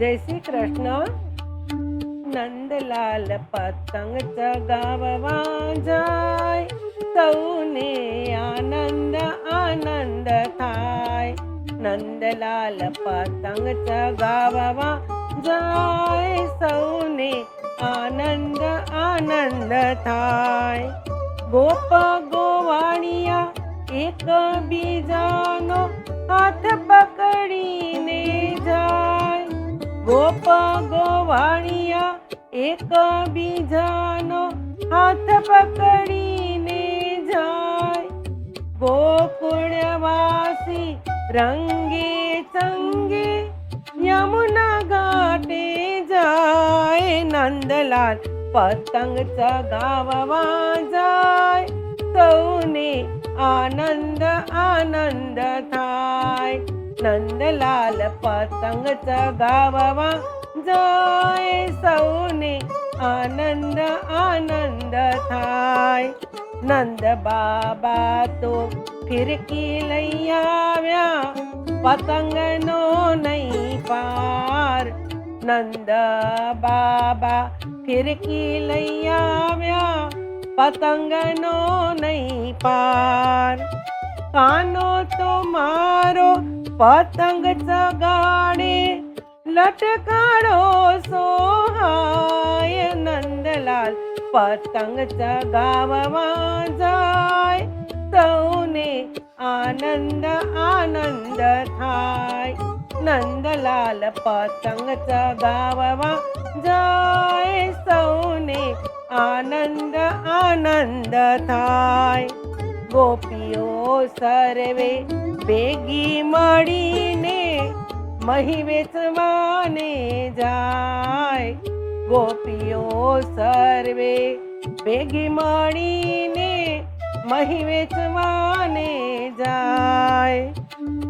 जय श्री कृष्ण नंदलाल पतंग जगाववा जाय सौने आनंद आनंद थाय। नंदलाल पतंग जगाववा जाय सौने आनंद आनंद थाय। गोप गोवाणिया एक बीजान वाणिया एक बीजानो हाथ पकडीने जाय. गोकुळवासी रंगे संगे यमुना घाटे जाय. नंदलाल पतंगचा गाववा जाय सौने आनंद आनंद थाय. नंदलाल पतंगचा गाववा જાય સૌને આનંદ આનંદ થાય. નંદ બાબા તો ફિરકી લઈ આવ્યા, પતંગનો નહીં પાર. નંદ બાબા ફિરકી લઈ આવ્યા, પતંગનો નહીં પાર. કાનો તો મારો પતંગ ચગાડે लटकाडो सोहाय नंदलाल पतंगचा गाववा जाय सौने आनंद आनंद थाय. नंदलाल पतंगचा गाववा जाय सौने आनंद आनंद थाय. गोपियो सर्वे बेगी मडीने મહી વેચવાને જાય. ગોપીઓ સર્વે ભેગી મળીને મહી વેચવાને જાય.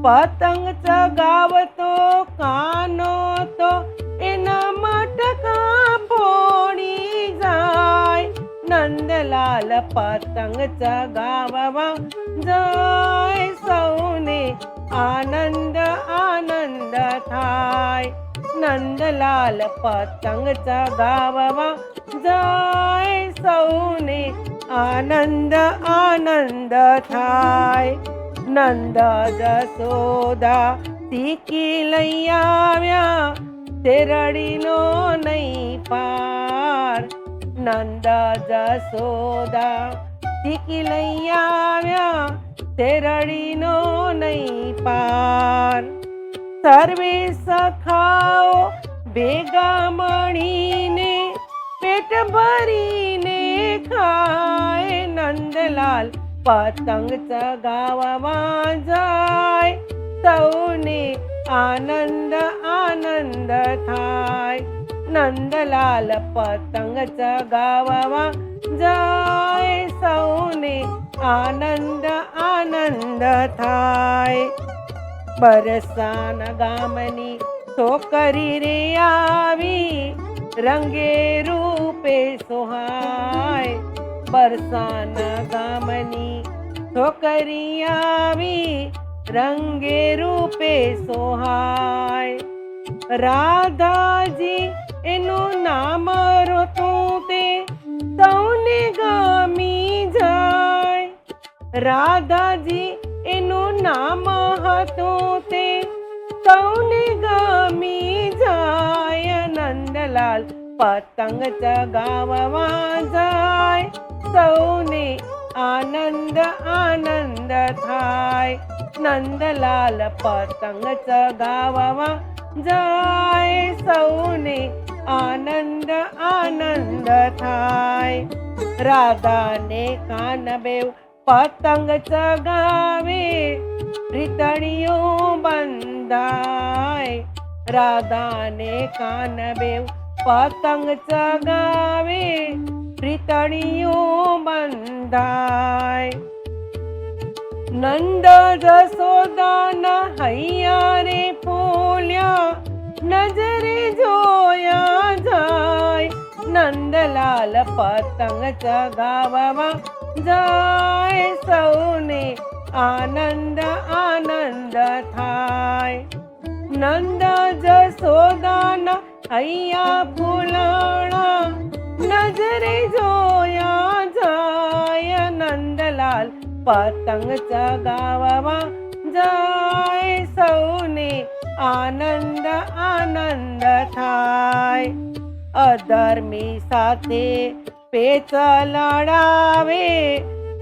પતંગ ચગાવતો કાનો તો એના મટકા ફોડી જાય. નંદલાલ પતંગ ચગાવવા જાય. સૌને आनंद आनंद थाय नंदलाल पतंगचा गावावा. जाय सौने आनंद आनंद थाय नंद जसोदा तिकिलैयाव्या ते रडिलो नाही पार. नंद जसोदा तिकिलैयाव्या તેરડીનો નહીં પાર સર્વે સખાઓ ભેગા મળીને પેટ ભરીને ખાય નંદલાલ પતંગ ચગાવવા જાય સૌને આનંદ આનંદ થાય નંદલાલ પતંગ ચગાવવા જાય સૌને આનંદ આનંદ થાય. બરસાન ગામની છોકરી રે આવી, રંગે રૂપે સોહાય. બરસાન ગામની છોકરી આવી, રંગે રૂપે સોહાય. રાધાજી એનું નામ જાય રાધાજી એનું નામ હતું તે સૌને ગમી જાય નંદલાલ પતંગ ચગાવવા જાય સૌને આનંદ આનંદ થાય નંદલાલ પતંગ ચગાવવા જાય સૌને આનંદ આનંદ થાય રાધાને કાનબેવ पतंग चगावे रितणियो बंदाय राधाने कानबेव पतंग चगावे रितणियो बंदाय नंद जसोदान हैया रे पोल्या नजरे जोया जाय. नंदलाल पतंग चगावा जय सौने आनंद आनंद थाय। नंद जसोदाना अय्या फुलाणा नजरे जोया जाय नंदलाल पतंगचा गावावा। जाय सौने आनंद आनंद थाय। अधर्मी साथे પેચ લડાવે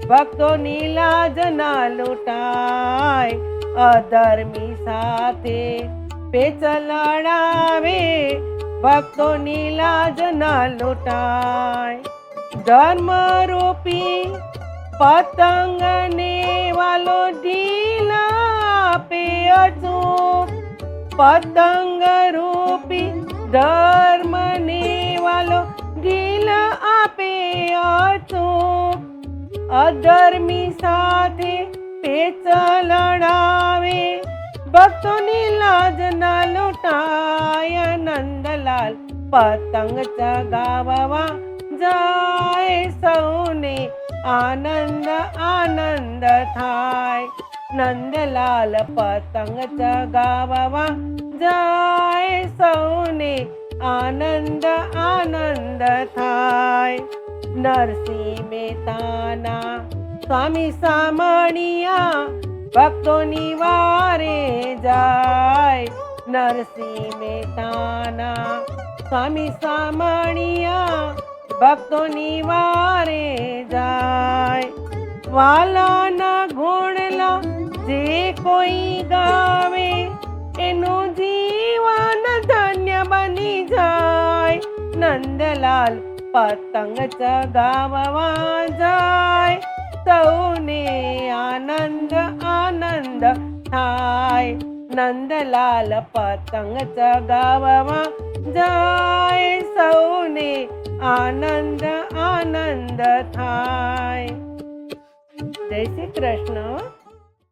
ભક્તોની લાજ ના લૂંટાય અધર્મી સાથે પેચ લડાવે ભક્તોની લાજ ના લૂંટાય ધર્મ રૂપી પતંગને વાલો ઢીલા આપે અચૂક પતંગ રૂપી ધર્મને વાલો दिल आपे आचो अधर्मी साथे पेच लढावे बघतो निलाज ना लुटाय नंदलाल पतंगचा गावावा जाय सौने आनंद आनंद थाय। नंदलाल पतंगचा गावावा जाय सौने આનંદ આનંદ થાય. નરસિંહ મહેતાના સ્વામી સામણિયા ભક્તોની વારે જાય. નરસિંહ મહેતાના સ્વામી સામણિયા ભક્તોની વારે જાય. વાલાના ગુણલા જે કોઈ ગાવે એનું જીવન चाली जाय. नंदलाल पतंगच गाववा जाय. सौने आनंद आनंद हाय नंदलाल पतंगच गाववा जाय. सौने आनंद आनंद थाय जय श्री कृष्ण